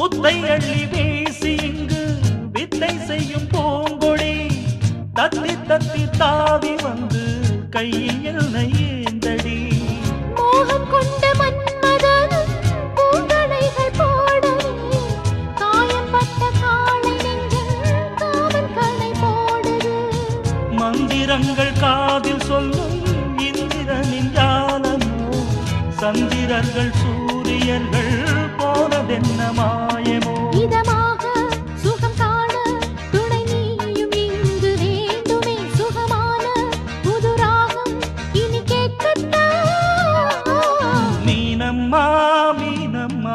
முத்தை அள்ளி வீசி இங்கு வித்தை செய்யும் பூங்கொடி. தத்தி தத்தி தாவி வந்து கையில் என்னை ஏந்தடி மோகம் கொண்ட மந்திரங்கள் காதில் சொல்லும் இந்திரனின் ஜாலமோ சந்திரர்கள் சூரியர்கள் போனதென்னமா? சாமி நம்மா